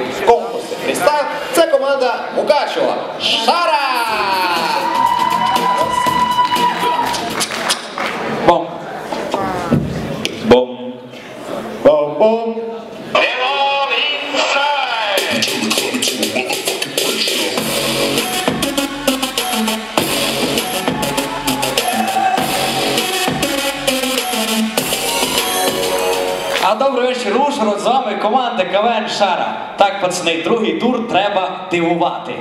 участвують в конкурсі фрістайл, це команда Мукачева. Шара! Вечір, з вами команда КВН Шара. Так, пацани, другий тур треба дивувати.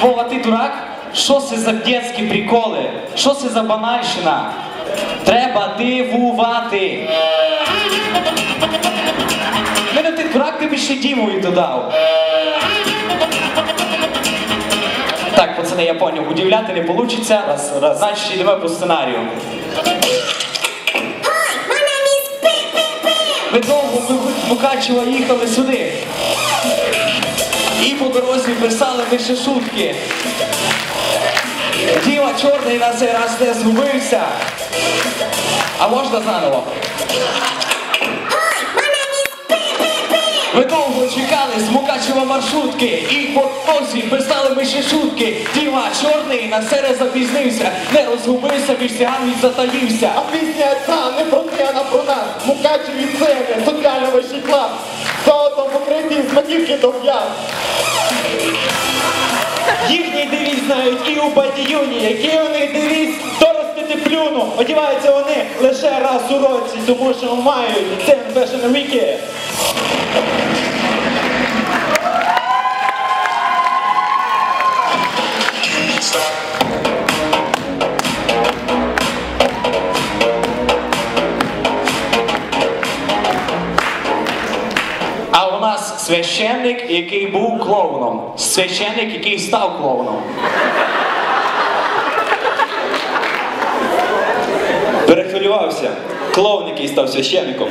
Вова, ти дурак? Що це за дітські приколи? Що це за банальщина? Треба дивувати. Мене ти дурак, ти б ще Дімові то дав. Так, пацани, я поняв, удивляти не вийде. Раз, раз. Значить, йдемо по сценарію. Ми довго в їхали сюди. І по дорозі писали ми ще шутки. Діва чорний на цей раз не згубився. А можна заново? Ми довго чекали з Мукачева маршрутки і по дорозі писали ми ще шутки. Діма чорний на сере запізнився, не розгубився, між циганів затаївся. А пісня ця не про те, а про нас. Мукачеві цени, соціально вищий клас. Золотом покриті з маківки до п'ят. Їхній девіз знають і у батіюні, який у них девіз доростити плюну. Одіваються вони лише раз у році, тому що мають цим Fashion Week. А у нас священник, який був клоуном. Священник, який став клоуном. Перехвилювався. Клоун, який став священником.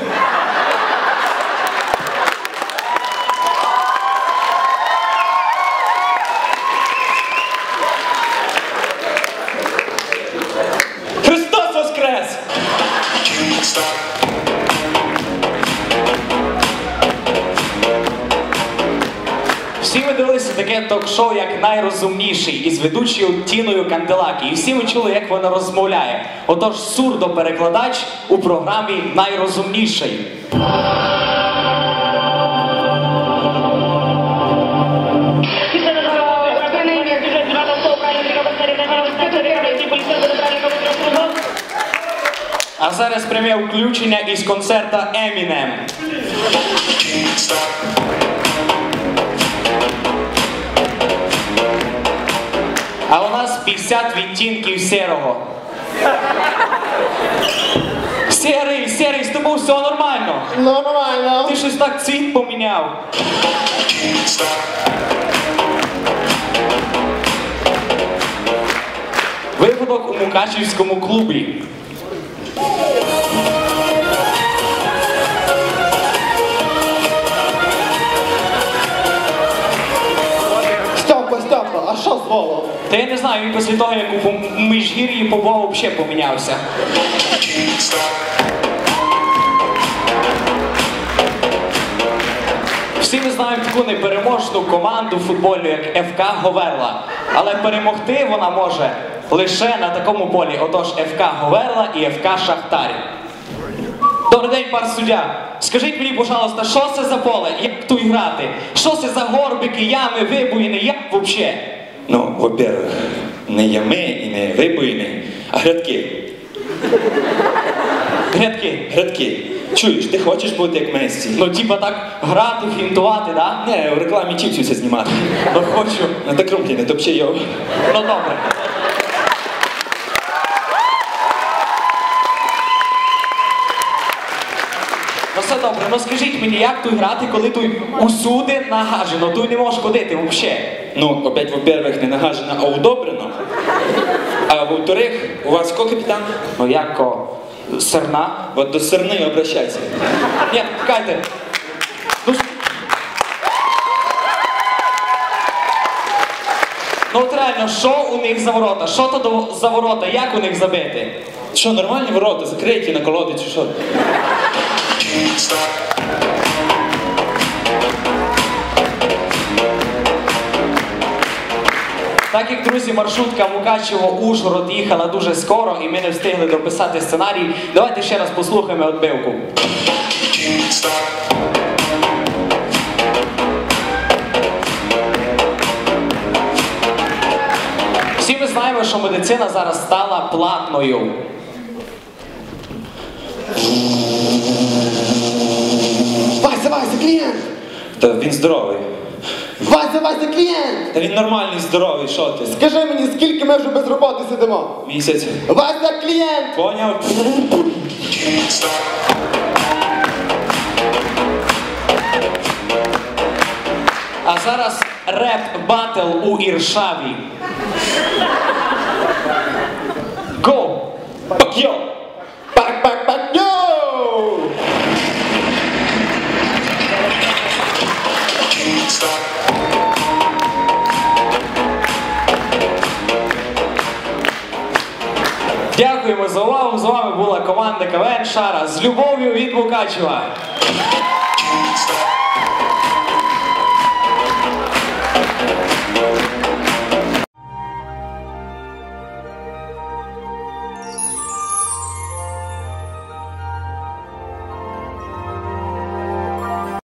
Ми дивилися таке ток-шоу, як найрозумніший із ведучою Тіною Канделакі. І всі ми чули, як вона розмовляє. Отож, сурдоперекладач у програмі Найрозумніший. А зараз пряме включення із концерта Емінем. А у нас 50 відтінків серого. Сірий, серий, з тобою все нормально. Нормально. Ти щось так цвіт поміняв. Випадок у Мукачівському клубі. Та я не знаю, він після того, як у Міжгір'ї побував, взагалі помінявся. Всі ми знаємо таку непереможну команду футбольну, як ФК Говерла. Але перемогти вона може лише на такому полі. Отож, ФК Говерла і ФК Шахтар. Добрий день, пан суддя. Скажіть мені, пожалуйста, що це за поле? Як тут грати? Що це за горбики, ями, вибоїни? Як взагалі? Ну, во-первых, не ями і не вибоїни, а грядки. Грядки. Грядки. Чуєш, ти хочеш бути як Мессі? Ну, типа так грати, фінтувати, да? Не, в рекламі чіпсівся знімати. Ну хочу. Ну так румки, не топчи його. Ну добре. Ну все добре, ну скажіть мені, як тут грати, коли тут усюди нагажено, тут не можеш ходити взагалі. Ну, опять, во-первых, не нагажено, а удобрено. А во-вторых, у вас хто капітан? Ну як ко? Серна? От до Серни обращайся. Ні, чекайте. Ну, с- ну от реально, що у них за ворота? Що то до- за ворота? Як у них забити? Що, нормальні ворота, закриті на колоди чи що? Так як друзі, маршрутка Мукачево Ужгород їхала дуже скоро, і ми не встигли дописати сценарій. Давайте ще раз послухаємо відбивку. Всі ми знаємо, що медицина зараз стала платною. Вася, Вася, клієнт! Та він здоровий. Вася, клієнт! Та він нормальний, здоровий, що ти? Скажи мені, скільки ми вже без роботи сидимо? Місяць. Вася, клієнт! Поняв? А зараз реп батл у Іршаві. Дякуємо за увагу. З вами була команда КВН Шара з любов'ю від Мукачева.